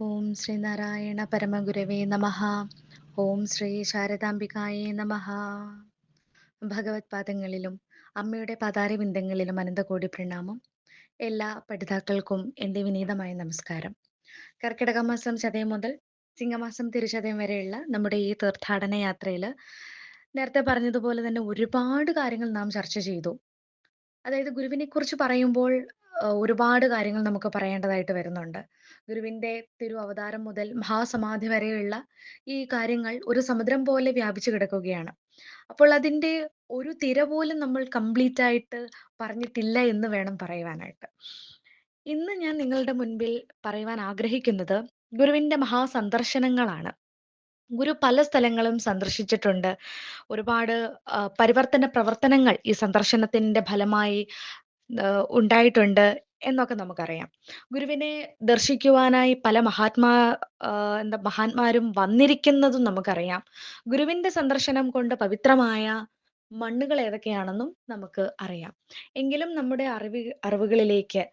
ഓം ശ്രീ ശ്രീനാരായണ പരമഗുരവേ നമ. ഓം ശ്രീ ശാരദാംബികായേ നമഃ. ഭഗവത് പാദങ്ങളിലും അമ്മയുടെ പതാരവിന്ദങ്ങളിലും അനന്തകോടി പ്രണാമം. എല്ലാ പഠിതാക്കൾക്കും എന്റെ വിനീതമായ നമസ്കാരം. കർക്കിടക മാസം ചതയം മുതൽ ചിങ്ങമാസം തിരുചതയം വരെയുള്ള നമ്മുടെ ഈ തീർത്ഥാടന യാത്രയിൽ നേരത്തെ പറഞ്ഞതുപോലെ തന്നെ ഒരുപാട് കാര്യങ്ങൾ നാം ചർച്ച ചെയ്തു. അതായത് ഗുരുവിനെ കുറിച്ച് പറയുമ്പോൾ ഒരുപാട് കാര്യങ്ങൾ നമുക്ക് പറയേണ്ടതായിട്ട് വരുന്നുണ്ട്. ഗുരുവിന്റെ തിരു അവതാരം മുതൽ മഹാസമാധി വരെയുള്ള ഈ കാര്യങ്ങൾ ഒരു സമുദ്രം പോലെ വ്യാപിച്ചു കിടക്കുകയാണ്. അപ്പോൾ അതിന്റെ ഒരു തിര പോലും നമ്മൾ കംപ്ലീറ്റ് ആയിട്ട് പറഞ്ഞിട്ടില്ല എന്ന് വേണം പറയുവാനായിട്ട്. ഇന്ന് ഞാൻ നിങ്ങളുടെ മുൻപിൽ പറയുവാൻ ആഗ്രഹിക്കുന്നത് ഗുരുവിന്റെ മഹാസന്ദർശനങ്ങളാണ്. ഗുരു പല സ്ഥലങ്ങളും സന്ദർശിച്ചിട്ടുണ്ട്. ഒരുപാട് പരിവർത്തന പ്രവർത്തനങ്ങൾ ഈ സന്ദർശനത്തിന്റെ ഫലമായി ഉണ്ടായിട്ടുണ്ട്. എന്നൊക്കെ നമുക്കറിയാം. ഗുരുവിനെ ദർശിക്കുവാനായി പല മഹാത്മാ എന്താ മഹാന്മാരും വന്നിരിക്കുന്നതും നമുക്കറിയാം. ഗുരുവിന്റെ സന്ദർശനം കൊണ്ട് പവിത്രമായ മണ്ണുകൾ ഏതൊക്കെയാണെന്നും നമുക്ക് അറിയാം. എങ്കിലും നമ്മുടെ അറിവ് അറിവുകളിലേക്ക്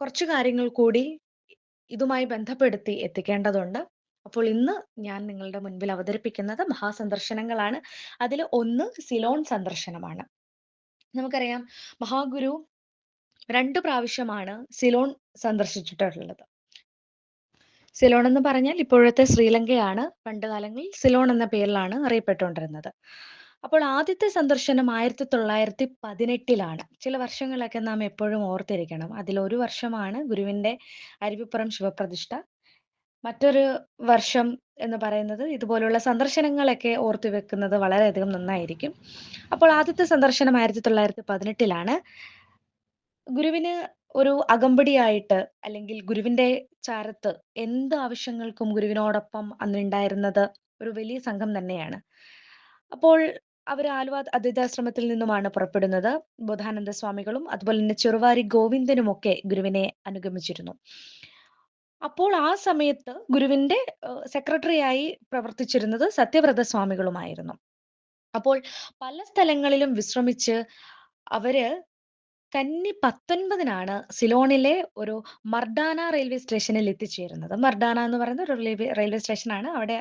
കുറച്ചു കാര്യങ്ങൾ കൂടി ഇതുമായി ബന്ധപ്പെടുത്തി എത്തിക്കേണ്ടതുണ്ട്. അപ്പോൾ ഇന്ന് ഞാൻ നിങ്ങളുടെ മുൻപിൽ അവതരിപ്പിക്കുന്നത് മഹാസന്ദർശനങ്ങളാണ്. അതിൽ ഒന്ന് സിലോൺ സന്ദർശനമാണ്. നമുക്കറിയാം മഹാഗുരു രണ്ട് പ്രാവശ്യമാണ് സിലോൺ സന്ദർശിച്ചിട്ടുള്ളത്. സിലോൺ എന്ന് പറഞ്ഞാൽ ഇപ്പോഴത്തെ ശ്രീലങ്കയാണ്. പണ്ട് കാലങ്ങളിൽ സിലോൺ എന്ന പേരിലാണ് അറിയപ്പെട്ടുകൊണ്ടിരുന്നത്. അപ്പോൾ ആദ്യത്തെ സന്ദർശനം ആയിരത്തി തൊള്ളായിരത്തി പതിനെട്ടിലാണ് ചില വർഷങ്ങളൊക്കെ നാം എപ്പോഴും ഓർത്തിരിക്കണം. അതിൽ ഒരു വർഷമാണ് ഗുരുവിന്റെ അരുവിപ്പുറം ശിവപ്രതിഷ്ഠ. മറ്റൊരു വർഷം എന്ന് പറയുന്നത് ഇതുപോലുള്ള സന്ദർശനങ്ങളൊക്കെ ഓർത്തു വെക്കുന്നത് വളരെയധികം നന്നായിരിക്കും. അപ്പോൾ ആദ്യത്തെ സന്ദർശനം ആയിരത്തി തൊള്ളായിരത്തി പതിനെട്ടിലാണ് ഗുരുവിന് ഒരു അകമ്പടിയായിട്ട് അല്ലെങ്കിൽ ഗുരുവിന്റെ ചാരത്ത് എന്ത് ആവശ്യങ്ങൾക്കും ഗുരുവിനോടൊപ്പം അന്നുണ്ടായിരുന്നത് ഒരു വലിയ സംഘം തന്നെയാണ്. അപ്പോൾ അവർ ആലുവ അദ്വൈതാശ്രമത്തിൽ നിന്നുമാണ് പുറപ്പെടുന്നത്. ബോധാനന്ദ സ്വാമികളും അതുപോലെ തന്നെ ചെറുവാരി ഗോവിന്ദനുമൊക്കെ ഗുരുവിനെ അനുഗമിച്ചിരുന്നു. അപ്പോൾ ആ സമയത്ത് ഗുരുവിന്റെ സെക്രട്ടറിയായി പ്രവർത്തിച്ചിരുന്നത് സത്യവ്രത സ്വാമികളുമായിരുന്നു. അപ്പോൾ പല സ്ഥലങ്ങളിലും വിശ്രമിച്ച് അവർ കന്നി പത്തൊൻപതിനാണ് സിലോണിലെ ഒരു മർഡാന റെയിൽവേ സ്റ്റേഷനിൽ എത്തിച്ചേരുന്നത്. മർഡാന എന്ന് പറയുന്ന ഒരു റെയിൽവേ റെയിൽവേ സ്റ്റേഷനാണ്. അവിടെ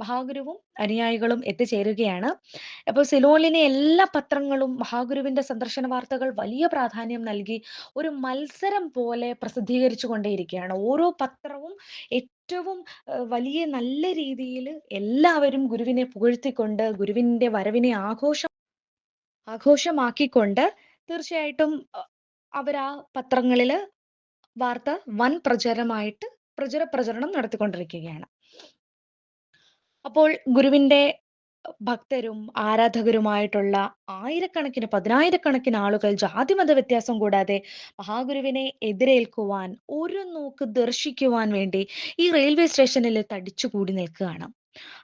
മഹാഗുരുവും അനുയായികളും എത്തിച്ചേരുകയാണ്. അപ്പോൾ സിലോണിലെ എല്ലാ പത്രങ്ങളും മഹാഗുരുവിന്റെ സന്ദർശന വാർത്തകൾ വലിയ പ്രാധാന്യം നൽകി ഒരു മത്സരം പോലെ പ്രസിദ്ധീകരിച്ചു കൊണ്ടേയിരിക്കുകയാണ്. ഓരോ പത്രവും ഏറ്റവും വലിയ നല്ല രീതിയിൽ എല്ലാവരും ഗുരുവിനെ പുകഴ്ത്തിക്കൊണ്ട് ഗുരുവിന്റെ വരവിനെ ആഘോഷം ആഘോഷമാക്കിക്കൊണ്ട് തീർച്ചയായിട്ടും അവരാ പത്രങ്ങളിൽ വാർത്ത വൻ പ്രചാരമായിട്ട് പ്രചുര പ്രചരണം നടത്തിക്കൊണ്ടിരിക്കുകയാണ്. അപ്പോൾ ഗുരുവിന്റെ ഭക്തരും ആരാധകരുമായിട്ടുള്ള ആയിരക്കണക്കിന് പതിനായിരക്കണക്കിന് ആളുകൾ ജാതിമത വ്യത്യാസം കൂടാതെ മഹാഗുരുവിനെ എതിരേൽക്കുവാൻ ഒരു നോക്ക് ദർശിക്കുവാൻ വേണ്ടി ഈ റെയിൽവേ സ്റ്റേഷനിൽ തടിച്ചുകൂടി നിൽക്കുകയാണ്.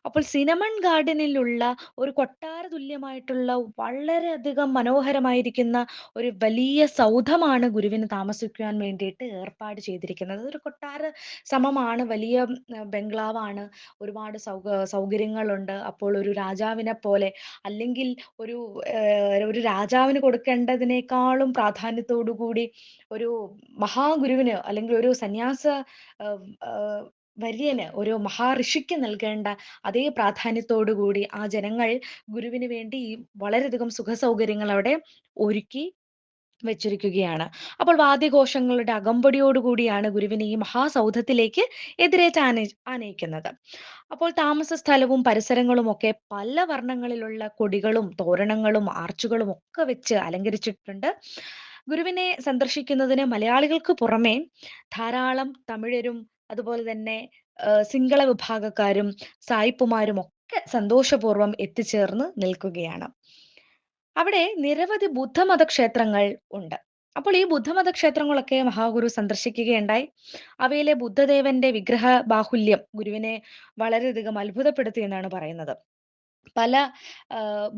അപ്പോൾ സിനമൺ ഗാർഡനിലുള്ള ഒരു കൊട്ടാര തുല്യമായിട്ടുള്ള വളരെയധികം മനോഹരമായിരിക്കുന്ന ഒരു വലിയ സൗധമാണ് ഗുരുവിന് താമസിക്കുവാൻ വേണ്ടിയിട്ട് ഏർപ്പാട് ചെയ്തിരിക്കുന്നത്. ഒരു കൊട്ടാര സമമാണ് വലിയ ബംഗ്ലാവാണ്. ഒരുപാട് സൗക സൗകര്യങ്ങളുണ്ട്. അപ്പോൾ ഒരു രാജാവിനെ പോലെ അല്ലെങ്കിൽ ഒരു ഒരു രാജാവിന് കൊടുക്കേണ്ടതിനേക്കാളും പ്രാധാന്യത്തോടു കൂടി ഒരു മഹാഗുരുവിന് അല്ലെങ്കിൽ ഒരു സന്യാസ വര്യന് ഒരു മഹാഋഷിക്ക് നൽകേണ്ട അതേ പ്രാധാന്യത്തോടു കൂടി ആ ജനങ്ങൾ ഗുരുവിന് വേണ്ടി വളരെയധികം സുഖ സൗകര്യങ്ങൾ അവിടെ ഒരുക്കി വെച്ചിരിക്കുകയാണ്. അപ്പോൾ വാദ്യഘോഷങ്ങളുടെ അകമ്പടിയോടുകൂടിയാണ് ഗുരുവിനെ ഈ മഹാസൗധത്തിലേക്ക് എതിരേറ്റ് ആന ആനയിക്കുന്നത്. അപ്പോൾ താമസ സ്ഥലവും പരിസരങ്ങളും ഒക്കെ പല വർണങ്ങളിലുള്ള കൊടികളും തോരണങ്ങളും ആർച്ചുകളും ഒക്കെ വെച്ച് അലങ്കരിച്ചിട്ടുണ്ട്. ഗുരുവിനെ സന്ദർശിക്കുന്നതിന് മലയാളികൾക്ക് പുറമെ ധാരാളം തമിഴരും അതുപോലെ തന്നെ സിംഗള വിഭാഗക്കാരും സായിപ്പുമാരും ഒക്കെ സന്തോഷപൂർവം എത്തിച്ചേർന്ന് നിൽക്കുകയാണ്. അവിടെ നിരവധി ബുദ്ധമത ക്ഷേത്രങ്ങൾ ഉണ്ട്. അപ്പോൾ ഈ ബുദ്ധമത ക്ഷേത്രങ്ങളൊക്കെ മഹാഗുരു സന്ദർശിക്കുകയുണ്ടായി. അവയിലെ ബുദ്ധദേവന്റെ വിഗ്രഹ ബാഹുല്യം ഗുരുവിനെ വളരെയധികം അത്ഭുതപ്പെടുത്തി എന്നാണ് പറയുന്നത്. പല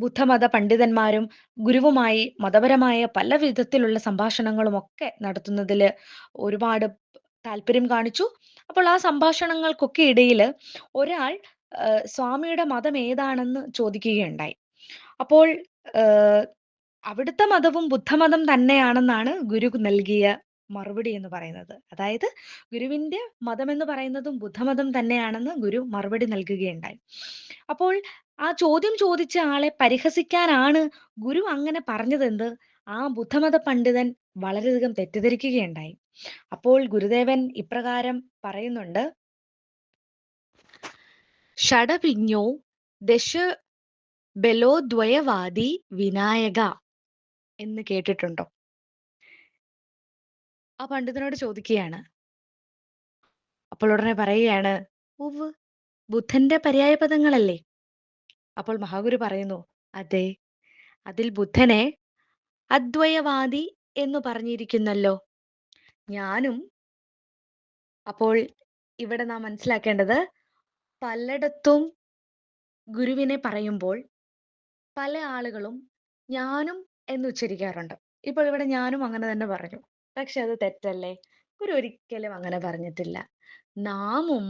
ബുദ്ധമത പണ്ഡിതന്മാരും ഗുരുവുമായി മതപരമായ പല വിധത്തിലുള്ള സംഭാഷണങ്ങളും ഒക്കെ നടത്തുന്നതിൽ ഒരുപാട് താല്പര്യം കാണിച്ചു. അപ്പോൾ ആ സംഭാഷണങ്ങൾക്കൊക്കെ ഇടയിൽ ഒരാൾ സ്വാമിയുടെ മതം ഏതാണെന്ന് ചോദിക്കുകയുണ്ടായി അപ്പോൾ അവിടുത്തെ മതവും ബുദ്ധമതം തന്നെയാണെന്നാണ് ഗുരു നൽകിയ മറുപടി എന്ന് പറയുന്നത്. അതായത് ഗുരുവിന്റെ മതം എന്ന് പറയുന്നതും ബുദ്ധമതം തന്നെയാണെന്ന് ഗുരു മറുപടി നൽകുകയുണ്ടായി. അപ്പോൾ ആ ചോദ്യം ചോദിച്ച ആളെ പരിഹസിക്കാനാണ് ഗുരു അങ്ങനെ പറഞ്ഞതെന്ന് ആ ബുദ്ധമത പണ്ഡിതൻ വളരെയധികം തെറ്റിദ്ധരിക്കുകയുണ്ടായി. അപ്പോൾ ഗുരുദേവൻ ഇപ്രകാരം പറയുന്നുണ്ട്. ഷഡവിജ്ഞോ ദശ ബലോദ്വയവാദി വിനായക എന്ന് കേട്ടിട്ടുണ്ടോ? ആ പണ്ഡിതനോട് ചോദിക്കുകയാണ്. അപ്പോൾ ഉടനെ പറയുകയാണ്, ഉവ് ബുദ്ധന്റെ പര്യായ പദങ്ങളല്ലേ അപ്പോൾ മഹാഗുരു പറയുന്നു, അതെ. അതിൽ ബുദ്ധനെ അദ്വയവാദി എന്ന് പറഞ്ഞിരിക്കുന്നല്ലോ. ഞാനും അപ്പോൾ ഇവിടെ നാം മനസ്സിലാക്കേണ്ടത് പലയിടത്തും ഗുരുവിനെ പറയുമ്പോൾ പല ആളുകളും ഞാനും എന്ന് ഉച്ചരിക്കാറുണ്ട്. ഇപ്പോൾ ഇവിടെ ഞാനും അങ്ങനെ തന്നെ പറഞ്ഞു. പക്ഷെ അത് തെറ്റല്ലേ? ഗുരു ഒരിക്കലും അങ്ങനെ പറഞ്ഞിട്ടില്ല. നാമും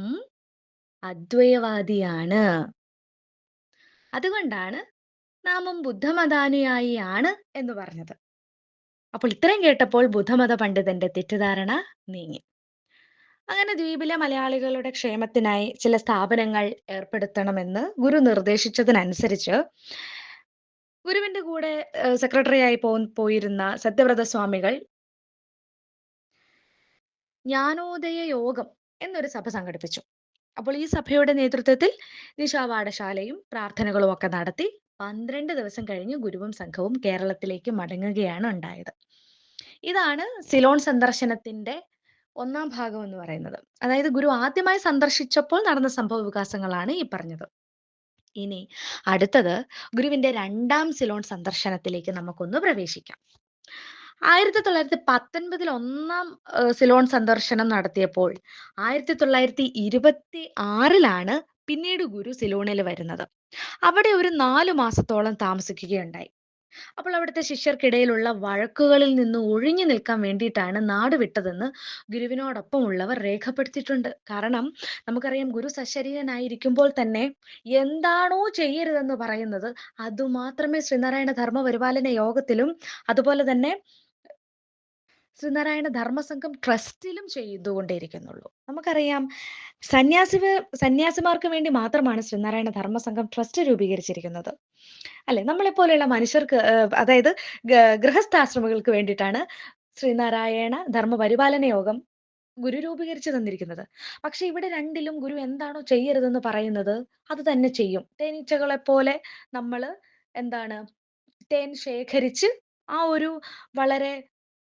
അദ്വയവാദിയാണ്. അതുകൊണ്ടാണ് നാമും ബുദ്ധമതാനുയായിയാണ് എന്ന് പറഞ്ഞത്. അപ്പോൾ ഇത്രയും കേട്ടപ്പോൾ ബുദ്ധമത പണ്ഡിതന്റെ തെറ്റിദ്ധാരണ നീങ്ങി. അങ്ങനെ ദ്വീപിലെ മലയാളികളുടെ ക്ഷേമത്തിനായി ചില സ്ഥാപനങ്ങൾ ഏർപ്പെടുത്തണമെന്ന് ഗുരു നിർദ്ദേശിച്ചതിനനുസരിച്ച് ഗുരുവിന്റെ കൂടെ സെക്രട്ടറി സെക്രട്ടറിയായി പോ പോയിരുന്ന സത്യവ്രത സ്വാമികൾ ജ്ഞാനോദയ യോഗം എന്നൊരു സഭ സംഘടിപ്പിച്ചു. അപ്പോൾ ഈ സഭയുടെ നേതൃത്വത്തിൽ നിശാപാഠശാലയും പ്രാർത്ഥനകളും ഒക്കെ നടത്തി 12 ദിവസം കഴിഞ്ഞ് ഗുരുവും സംഘവും കേരളത്തിലേക്ക് മടങ്ങുകയാണ് ഉണ്ടായത്. ഇതാണ് സിലോൺ സന്ദർശനത്തിന്റെ ഒന്നാം ഭാഗം എന്ന് പറയുന്നത്. അതായത് ഗുരു ആദ്യമായി സന്ദർശിച്ചപ്പോൾ നടന്ന സംഭവ വികാസങ്ങളാണ് ഈ പറഞ്ഞത്. ഇനി അടുത്തത് ഗുരുവിന്റെ രണ്ടാം സിലോൺ സന്ദർശനത്തിലേക്ക് നമുക്കൊന്ന് പ്രവേശിക്കാം. 1919 ഒന്നാം സിലോൺ സന്ദർശനം നടത്തിയപ്പോൾ 1926ലാണ് പിന്നീട് ഗുരു സിലോണിൽ വരുന്നത്. അവിടെ ഒരു നാലു മാസത്തോളം താമസിക്കുകയുണ്ടായി. അപ്പോൾ അവിടുത്തെ ശിഷ്യർക്കിടയിലുള്ള വഴക്കുകളിൽ നിന്ന് ഒഴിഞ്ഞു നിൽക്കാൻ വേണ്ടിയിട്ടാണ് നാട് വിട്ടതെന്ന് ഗുരുവിനോടൊപ്പം ഉള്ളവർ രേഖപ്പെടുത്തിയിട്ടുണ്ട്. കാരണം നമുക്കറിയാം ഗുരു സശരീരനായിരിക്കുമ്പോൾ തന്നെ എന്താണോ ചെയ്യരുതെന്ന് പറയുന്നത് അതുമാത്രമേ ശ്രീനാരായണ ധർമ്മ പരിപാലന യോഗത്തിലും അതുപോലെ തന്നെ ശ്രീനാരായണ ധർമ്മസംഘം ട്രസ്റ്റിലും ചെയ്തുകൊണ്ടേയിരിക്കുന്നുള്ളൂ. നമുക്കറിയാം സന്യാസി സന്യാസിമാർക്ക് വേണ്ടി മാത്രമാണ് ശ്രീനാരായണ ധർമ്മസംഘം ട്രസ്റ്റ് രൂപീകരിച്ചിരിക്കുന്നത്. അല്ലെ? നമ്മളെപ്പോലെയുള്ള മനുഷ്യർക്ക് അതായത് ഗൃഹസ്ഥാശ്രമങ്ങൾക്ക് വേണ്ടിയിട്ടാണ് ശ്രീനാരായണ ധർമ്മ പരിപാലന യോഗം ഗുരു രൂപീകരിച്ചു തന്നിരിക്കുന്നത്. പക്ഷെ ഇവിടെ രണ്ടിലും ഗുരു എന്താണോ ചെയ്യരുതെന്ന് പറയുന്നത് അത് തന്നെ ചെയ്യും. തേനീച്ചകളെ പോലെ നമ്മൾ എന്താണ് തേൻ ശേഖരിച്ച് ആ ഒരു വളരെ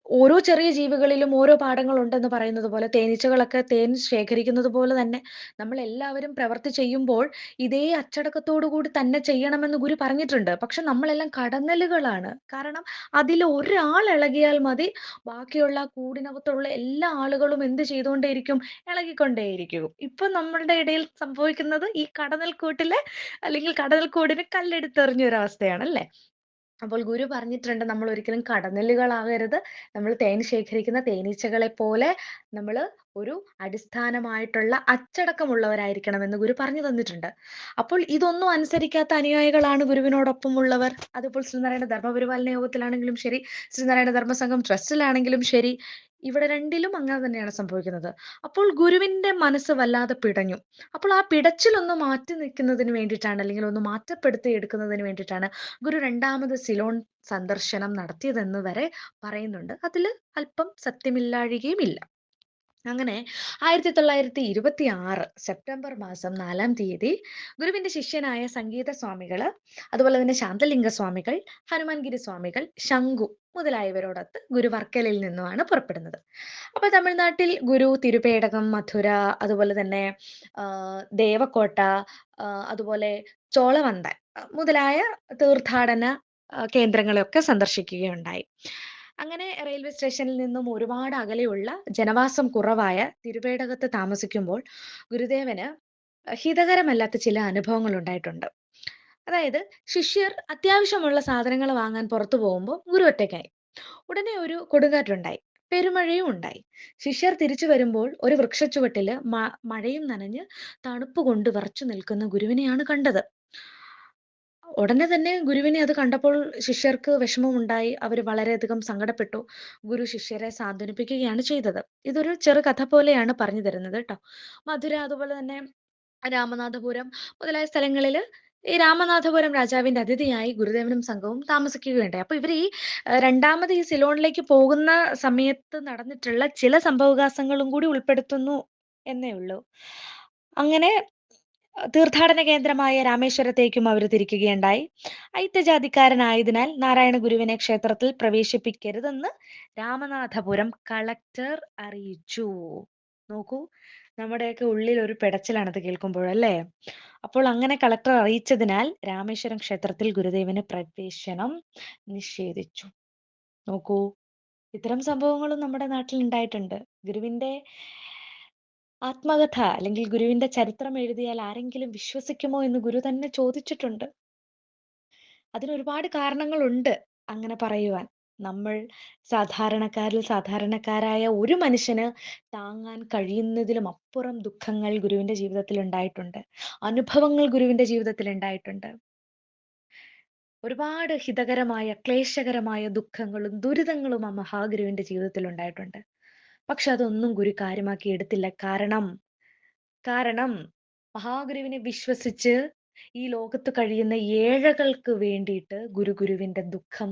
ഓരോ ചെറിയ ജീവികളിലും ഓരോ പാഠങ്ങൾ ഉണ്ടെന്ന് പറയുന്നത് പോലെ തേനീച്ചകളൊക്കെ തേൻ ശേഖരിക്കുന്നത് പോലെ തന്നെ നമ്മൾ എല്ലാവരും പ്രവർത്തി ചെയ്യുമ്പോൾ ഇതേ അച്ചടക്കത്തോടു കൂടി തന്നെ ചെയ്യണമെന്ന് ഗുരു പറഞ്ഞിട്ടുണ്ട്. പക്ഷെ നമ്മളെല്ലാം കടന്നലുകളാണ്. കാരണം അതിൽ ഒരാൾ ഇളകിയാൽ മതി ബാക്കിയുള്ള കൂടിനകത്തുള്ള എല്ലാ ആളുകളും എന്ത് ചെയ്തുകൊണ്ടേയിരിക്കും? ഇളകിക്കൊണ്ടേയിരിക്കും. ഇപ്പൊ നമ്മളുടെ ഇടയിൽ സംഭവിക്കുന്നത് ഈ കടനൽക്കൂട്ടിലെ അല്ലെങ്കിൽ കടന്നൽക്കൂടിന് കല്ലെടുത്തെറിഞ്ഞ ഒരവസ്ഥയാണ് അല്ലേ? അപ്പോൾ ഗുരു പറഞ്ഞിട്ടുണ്ട് നമ്മൾ ഒരിക്കലും കടന്നലുകളാകരുത്. നമ്മൾ തേൻ ശേഖരിക്കുന്ന തേനീച്ചകളെ പോലെ നമ്മൾ ഒരു അടിസ്ഥാനമായിട്ടുള്ള അച്ചടക്കമുള്ളവരായിരിക്കണം എന്ന് ഗുരു പറഞ്ഞു തന്നിട്ടുണ്ട്. അപ്പോൾ ഇതൊന്നും അനുസരിക്കാത്ത അനുയായികളാണ് ഗുരുവിനോടൊപ്പം ഉള്ളവർ. അതിപ്പോൾ ശ്രീനാരായണ ധർമ്മ പരിപാലന യോഗത്തിലാണെങ്കിലും ശരി, ശ്രീനാരായണ ധർമ്മസംഘം ട്രസ്റ്റിലാണെങ്കിലും ശരി, ഇവിടെ രണ്ടിലും അങ്ങനെ തന്നെയാണ് സംഭവിക്കുന്നത്. അപ്പോൾ ഗുരുവിന്റെ മനസ്സ് വല്ലാതെ പിടഞ്ഞു. അപ്പോൾ ആ പിടച്ചിലൊന്ന് മാറ്റി നിൽക്കുന്നതിന് വേണ്ടിയിട്ടാണ് അല്ലെങ്കിൽ ഒന്ന് മാറ്റപ്പെടുത്തി എടുക്കുന്നതിന് വേണ്ടിയിട്ടാണ് ഗുരു രണ്ടാമത് സിലോൺ സന്ദർശനം നടത്തിയതെന്ന് വരെ പറയുന്നുണ്ട്. അതിൽ അല്പം സത്യമില്ലാഴികയുമില്ല. അങ്ങനെ 1926 സെപ്റ്റംബർ മാസം 4-ാം തീയതി ഗുരുവിന്റെ ശിഷ്യനായ സംഗീത സ്വാമികൾ, അതുപോലെ തന്നെ ശാന്തലിംഗ സ്വാമികൾ, ഹനുമാൻഗിരി സ്വാമികൾ, ശംഖു മുതലായവരോടൊത്ത് ഗുരു വർക്കലയിൽ നിന്നുമാണ് പുറപ്പെടുന്നത്. അപ്പൊ തമിഴ്നാട്ടിൽ ഗുരു തിരുപേടകം മധുര, അതുപോലെ തന്നെ ദേവക്കോട്ട, അതുപോലെ ചോളവന്തൻ മുതലായ തീർത്ഥാടന കേന്ദ്രങ്ങളെയൊക്കെ സന്ദർശിക്കുകയുണ്ടായി. അങ്ങനെ റെയിൽവേ സ്റ്റേഷനിൽ നിന്നും ഒരുപാട് അകലെയുള്ള ജനവാസം കുറവായ തിരുവേടകത്ത് താമസിക്കുമ്പോൾ ഗുരുദേവന് ഹിതകരമല്ലാത്ത ചില അനുഭവങ്ങൾ ഉണ്ടായിട്ടുണ്ട്. അതായത് ശിഷ്യർ അത്യാവശ്യമുള്ള സാധനങ്ങൾ വാങ്ങാൻ പുറത്തു പോകുമ്പോൾ ഗുരു ഒറ്റയ്ക്കായി. ഉടനെ ഒരു കൊടുങ്കാറ്റുണ്ടായി. പെരുമഴയും ഉണ്ടായി. ശിഷ്യർ തിരിച്ചു വരുമ്പോൾ ഒരു വൃക്ഷച്ചുവട്ടിൽ മഴയും നനഞ്ഞ് തണുപ്പ് കൊണ്ട് വിറച്ചു നിൽക്കുന്ന ഗുരുവിനെയാണ് കണ്ടത്. ഉടനെ തന്നെ ഗുരുവിനെ അത് കണ്ടപ്പോൾ ശിഷ്യർക്ക് വിഷമമുണ്ടായി. അവർ വളരെയധികം സങ്കടപ്പെട്ടു. ഗുരു ശിഷ്യരെ സാന്ത്വനിപ്പിക്കുകയാണ് ചെയ്തത്. ഇതൊരു ചെറു കഥ പോലെയാണ് പറഞ്ഞു തരുന്നത് കേട്ടോ മധുര അതുപോലെ തന്നെ രാമനാഥപുരം മുതലായ സ്ഥലങ്ങളിൽ ഈ രാമനാഥപുരം രാജാവിന്റെ അതിഥിയായി ഗുരുദേവനും സംഘവും താമസിക്കുകയുണ്ടായി. അപ്പൊ ഇവർ ഈ രണ്ടാമത് ഈ സിലോണിലേക്ക് പോകുന്ന സമയത്ത് നടന്നിട്ടുള്ള ചില സംഭവവികാസങ്ങളും കൂടി ഉൾപ്പെടുത്തുന്നു എന്നേ ഉള്ളൂ. അങ്ങനെ തീർത്ഥാടന കേന്ദ്രമായ രാമേശ്വരത്തേക്കും അവർ തിരിക്കുകയുണ്ടായി. അയിത്തജാതിക്കാരനായതിനാൽ നാരായണ ഗുരുവിനെ ക്ഷേത്രത്തിൽ പ്രവേശിപ്പിക്കരുതെന്ന് രാമനാഥപുരം കളക്ടർ അറിയിച്ചു. നോക്കൂ, നമ്മുടെയൊക്കെ ഉള്ളിൽ ഒരു പിടച്ചിലാണത് കേൾക്കുമ്പോൾ അല്ലേ? അപ്പോൾ അങ്ങനെ കളക്ടർ അറിയിച്ചതിനാൽ രാമേശ്വരം ക്ഷേത്രത്തിൽ ഗുരുദേവന് പ്രവേശനം നിഷേധിച്ചു. നോക്കൂ, ഇത്തരം സംഭവങ്ങളും നമ്മുടെ നാട്ടിൽ ഉണ്ടായിട്ടുണ്ട്. ഗുരുവിന്റെ ആത്മകഥ അല്ലെങ്കിൽ ഗുരുവിന്റെ ചരിത്രം എഴുതിയാൽ ആരെങ്കിലും വിശ്വസിക്കുമോ എന്ന് ഗുരു തന്നെ ചോദിച്ചിട്ടുണ്ട്. അതിന് ഒരുപാട് കാരണങ്ങളുണ്ട് അങ്ങനെ പറയുവാൻ. നമ്മൾ സാധാരണക്കാരിൽ സാധാരണക്കാരായ ഒരു മനുഷ്യന് താങ്ങാൻ കഴിയുന്നതിലും അപ്പുറം ദുഃഖങ്ങൾ ഗുരുവിന്റെ ജീവിതത്തിൽ ഉണ്ടായിട്ടുണ്ട്. അനുഭവങ്ങൾ ഗുരുവിന്റെ ജീവിതത്തിൽ ഉണ്ടായിട്ടുണ്ട്. ഒരുപാട് ഹിതകരമായ, ക്ലേശകരമായ ദുഃഖങ്ങളും ദുരിതങ്ങളും ആ മഹാഗുരുവിന്റെ ജീവിതത്തിൽ ഉണ്ടായിട്ടുണ്ട്. പക്ഷെ അതൊന്നും ഗുരു കാര്യമാക്കി എടുത്തില്ല. കാരണം കാരണം മഹാഗുരുവിനെ വിശ്വസിച്ച് ഈ ലോകത്ത് കഴിയുന്ന ഏഴകൾക്ക് വേണ്ടിയിട്ട് ഗുരു ഗുരുവിന്റെ ദുഃഖം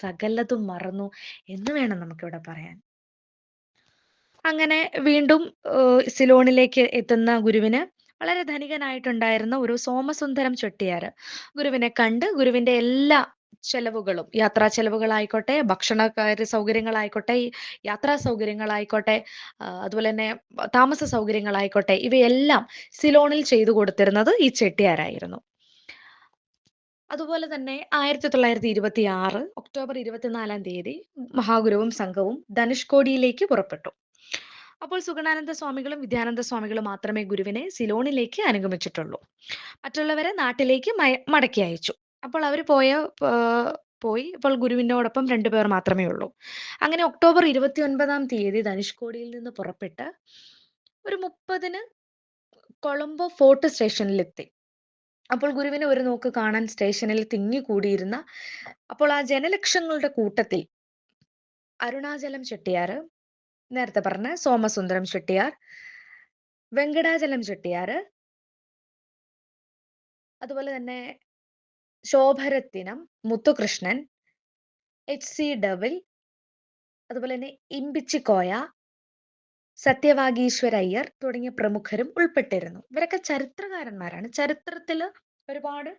സകലതും മറന്നു എന്ന് വേണം നമുക്കിവിടെ പറയാൻ. അങ്ങനെ വീണ്ടും സിലോണിലേക്ക് എത്തുന്ന ഗുരുവിന് വളരെ ധനികനായിട്ടുണ്ടായിരുന്ന ഒരു സോമസുന്ദരം ചൊട്ടിയാറ് ഗുരുവിനെ കണ്ട് ഗുരുവിന്റെ എല്ലാ ചെലവുകളും യാത്രാ ചെലവുകളായിക്കോട്ടെ, ഭക്ഷണ സൗകര്യങ്ങളായിക്കോട്ടെ, യാത്രാ സൗകര്യങ്ങളായിക്കോട്ടെ, അതുപോലെ തന്നെ താമസ സൗകര്യങ്ങളായിക്കോട്ടെ, ഇവയെല്ലാം സിലോണിൽ ചെയ്തു കൊടുത്തിരുന്നത് ഈ ചെട്ടിയാരായിരുന്നു. അതുപോലെ തന്നെ 1926 ഒക്ടോബർ 24-ാം തീയതി മഹാഗുരുവും സംഘവും ധനുഷ്കോടിയിലേക്ക് പുറപ്പെട്ടു. അപ്പോൾ സുഗണാനന്ദ സ്വാമികളും വിദ്യാനന്ദ സ്വാമികളും മാത്രമേ ഗുരുവിനെ സിലോണിലേക്ക് അനുഗമിച്ചിട്ടുള്ളൂ. മറ്റുള്ളവരെ നാട്ടിലേക്ക് മടക്കി അയച്ചു. അപ്പോൾ അവർ പോയ പോയി. അപ്പോൾ ഗുരുവിനോടൊപ്പം രണ്ടുപേർ മാത്രമേ ഉള്ളൂ. അങ്ങനെ ഒക്ടോബർ 29-ാം തീയതി ധനുഷ്കോടിയിൽ നിന്ന് പുറപ്പെട്ട് ഒരു 30-ന് കൊളംബോ ഫോർട്ട് സ്റ്റേഷനിലെത്തി. അപ്പോൾ ഗുരുവിനെ ഒരു നോക്ക് കാണാൻ സ്റ്റേഷനിൽ തിങ്ങിക്കൂടിയിരുന്ന അപ്പോൾ ആ ജനലക്ഷങ്ങളുടെ കൂട്ടത്തിൽ അരുണാചലം ചെട്ടിയാർ നേരത്തെ പറഞ്ഞ സോമസുന്ദരം ചെട്ടിയാർ, വെങ്കടാചലം ചെട്ടിയാർ അതുപോലെ തന്നെ Shobharathinam, Muthukrishnan, H C double അതുപോലെ തന്നെ ഇമ്പിച്ചിക്കോയ, സത്യവാഗീശ്വര അയ്യർ തുടങ്ങിയ പ്രമുഖരും ഉൾപ്പെട്ടിരുന്നു. ഇവരൊക്കെ ചരിത്രകാരന്മാരാണ്. ചരിത്രത്തിൽ ഒരുപാട്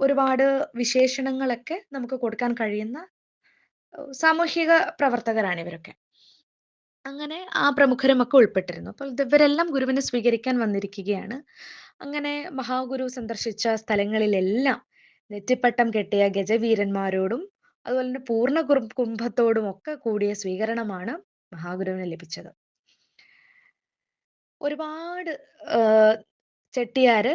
ഒരുപാട് വിശേഷണങ്ങളൊക്കെ നമുക്ക് കൊടുക്കാൻ കഴിയുന്ന സാമൂഹിക പ്രവർത്തകരാണ് ഇവരൊക്കെ. അങ്ങനെ ആ പ്രമുഖരുമൊക്കെ ഉൾപ്പെട്ടിരുന്നു. അപ്പോൾ ഇവരെല്ലാം ഗുരുവിനെ സ്വീകരിക്കാൻ വന്നിരിക്കുകയാണ്. അങ്ങനെ മഹാഗുരു സന്ദർശിച്ച സ്ഥലങ്ങളിലെല്ലാം നെറ്റിപ്പട്ടം കെട്ടിയ ഗജവീരന്മാരോടും അതുപോലെ തന്നെ പൂർണ കുംഭത്തോടും ഒക്കെ കൂടിയ സ്വീകരണമാണ് മഹാഗുരുവിന് ലഭിച്ചത്. ഒരുപാട് ചെട്ടിയാര്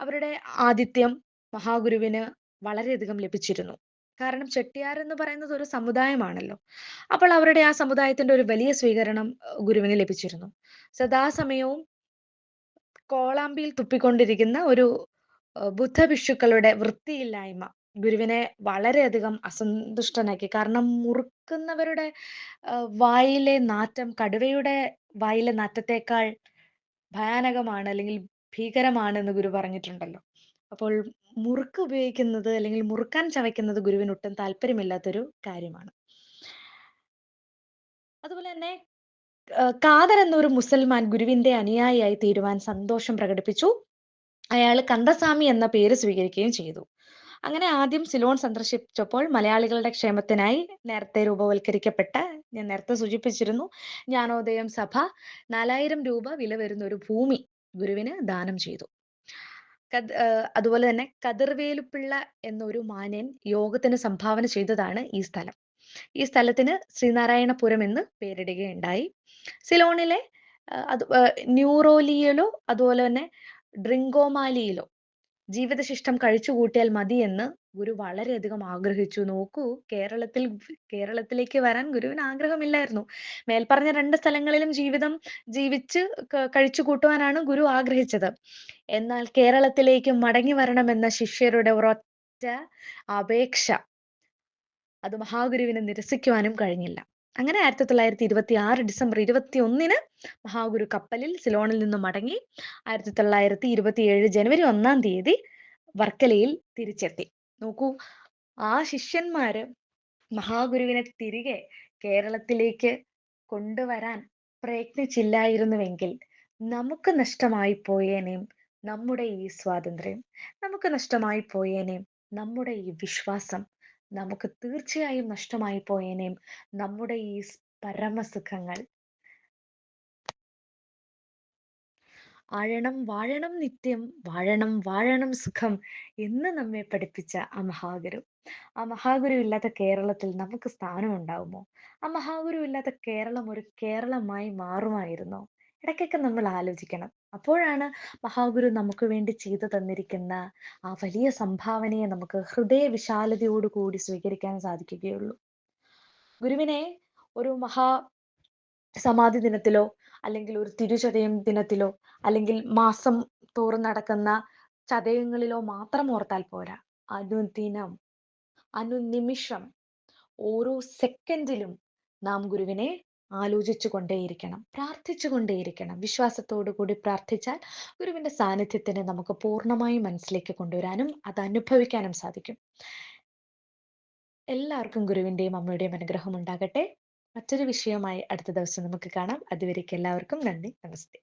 അവരുടെ ആതിഥ്യം മഹാഗുരുവിന് വളരെയധികം ലഭിച്ചിരുന്നു. കാരണം ചെട്ടിയാർ എന്ന് പറയുന്നത് ഒരു സമുദായമാണല്ലോ. അപ്പോൾ അവരുടെ ആ സമുദായത്തിന്റെ ഒരു വലിയ സ്വീകരണം ഗുരുവിന് ലഭിച്ചിരുന്നു. സദാസമയവും കോളാമ്പിയിൽ തുപ്പിക്കൊണ്ടിരിക്കുന്ന ഒരു ബുദ്ധഭിക്ഷുക്കളുടെ വൃത്തിയില്ലായ്മ ഗുരുവിനെ വളരെയധികം അസന്തുഷ്ടനാക്കി. കാരണം മുറുക്കുന്നവരുടെ വായിലെ നാറ്റം കടുവയുടെ വായിലെ നാറ്റത്തേക്കാൾ ഭയാനകമാണ് അല്ലെങ്കിൽ ഭീകരമാണ് എന്ന് ഗുരു പറഞ്ഞിട്ടുണ്ടല്ലോ. അപ്പോൾ മുറുക്ക് ഉപയോഗിക്കുന്നത് അല്ലെങ്കിൽ മുറുക്കാൻ ചവയ്ക്കുന്നത് ഗുരുവിന് ഒട്ടും താല്പര്യമില്ലാത്തൊരു കാര്യമാണ്. അതുപോലെ തന്നെ ഖാദർ എന്നൊരു മുസൽമാൻ ഗുരുവിന്റെ അനുയായിയായി തീരുവാൻ സന്തോഷം പ്രകടിപ്പിച്ചു. അയാൾ കന്ദസ്വാമി എന്ന പേര് സ്വീകരിക്കുകയും ചെയ്തു. അങ്ങനെ ആദ്യം സിലോൺ സന്ദർശിച്ചപ്പോൾ മലയാളികളുടെ ക്ഷേമത്തിനായി നേരത്തെ രൂപവൽക്കരിക്കപ്പെട്ട ഞാൻ നേരത്തെ സൂചിപ്പിച്ചിരുന്നു ജ്ഞാനോദയം സഭ 4000 രൂപ വില വരുന്ന ഒരു ഭൂമി ഗുരുവിന് ദാനം ചെയ്തു. കത് അതുപോലെ തന്നെ കതിർവേലുപ്പിള്ള എന്നൊരു മാന്യൻ യോഗത്തിന് സംഭാവന ചെയ്തതാണ് ഈ സ്ഥലം. ഈ സ്ഥലത്തിന് ശ്രീനാരായണപുരം എന്ന് പേരിടുകയുണ്ടായി. സിലോണിലെ അത് ഏഹ്, ന്യൂറോലിയിലോ അതുപോലെ തന്നെ ഡ്രിങ്കോമാലിയിലോ ജീവിതശിഷ്ടം മതി എന്ന് ഗുരു വളരെയധികം ആഗ്രഹിച്ചു. നോക്കൂ കേരളത്തിൽ കേരളത്തിലേക്ക് വരാൻ ഗുരുവിന് ആഗ്രഹമില്ലായിരുന്നു. മേൽപ്പറഞ്ഞ രണ്ട് സ്ഥലങ്ങളിലും ജീവിതം ജീവിച്ച് കഴിച്ചു കൂട്ടുവാനാണ് ഗുരു ആഗ്രഹിച്ചത്. എന്നാൽ കേരളത്തിലേക്ക് മടങ്ങി വരണമെന്ന ശിഷ്യരുടെ ഒരൊറ്റ അപേക്ഷ അത് മഹാഗുരുവിനെ നിരസിക്കുവാനും കഴിഞ്ഞില്ല. അങ്ങനെ 1926 ഡിസംബർ ഇരുപത്തി ഒന്നിന് മഹാഗുരു കപ്പലിൽ സിലോണിൽ നിന്ന് മടങ്ങി 1927 ജനുവരി 1-ാം തീയതി വർക്കലയിൽ തിരിച്ചെത്തി. നോക്കൂ ആ ശിഷ്യന്മാര് മഹാഗുരുവിനെ തിരികെ കേരളത്തിലേക്ക് കൊണ്ടുവരാൻ പ്രയത്നിച്ചില്ലായിരുന്നുവെങ്കിൽ നമുക്ക് നഷ്ടമായി പോയേനേം നമ്മുടെ ഈ സ്വാതന്ത്ര്യം. നമുക്ക് നഷ്ടമായി പോയേനേം നമ്മുടെ ഈ വിശ്വാസം. നമുക്ക് തീർച്ചയായും നഷ്ടമായി പോയേനേം നമ്മുടെ ഈ പരമസുഖങ്ങൾ. ആഴണം വാഴണം നിത്യം വാഴണം വാഴണം സുഖം എന്ന് നമ്മെ പഠിപ്പിച്ച ആ മഹാഗുരു. ആ മഹാഗുരു ഇല്ലാത്ത കേരളത്തിൽ നമുക്ക് സ്ഥാനം സ്ഥാനമുണ്ടാവുമോ? ആ മഹാഗുരു ഇല്ലാത്ത കേരളം ഒരു കേരളമായി മാറുമായിരുന്നോ? ഇടയ്ക്കൊക്കെ നമ്മൾ ആലോചിക്കണം. അപ്പോഴാണ് മഹാഗുരു നമുക്ക് വേണ്ടി ചെയ്തു തന്നിരിക്കുന്ന ആ വലിയ സംഭാവനയെ നമുക്ക് ഹൃദയവിശാലതയോട് കൂടി സ്വീകരിക്കാൻ സാധിക്കുകയുള്ളൂ. ഗുരുവിനെ ഒരു മഹാ സമാധി ദിനത്തിലോ അല്ലെങ്കിൽ ഒരു തിരുചതയം ദിനത്തിലോ അല്ലെങ്കിൽ മാസം തോറും നടക്കുന്ന ചതയങ്ങളിലോ മാത്രം ഓർത്താൽ പോരാ. അനുദിനം, അനുനിമിഷം, ഓരോ സെക്കൻഡിലും നാം ഗുരുവിനെ ആലോചിച്ചു കൊണ്ടേയിരിക്കണം. പ്രാർത്ഥിച്ചു കൊണ്ടേയിരിക്കണം. വിശ്വാസത്തോടു കൂടി പ്രാർത്ഥിച്ചാൽ ഗുരുവിന്റെ സാന്നിധ്യത്തിനെ നമുക്ക് പൂർണമായും മനസ്സിലേക്ക് കൊണ്ടുവരാനും അത് അനുഭവിക്കാനും സാധിക്കും. എല്ലാവർക്കും ഗുരുവിന്റെയും അമ്മയുടെയും അനുഗ്രഹം ഉണ്ടാകട്ടെ. മറ്റൊരു വിഷയവുമായി അടുത്ത ദിവസം നമുക്ക് കാണാം. അതുവരേക്ക് എല്ലാവർക്കും നന്ദി. നമസ്തേ.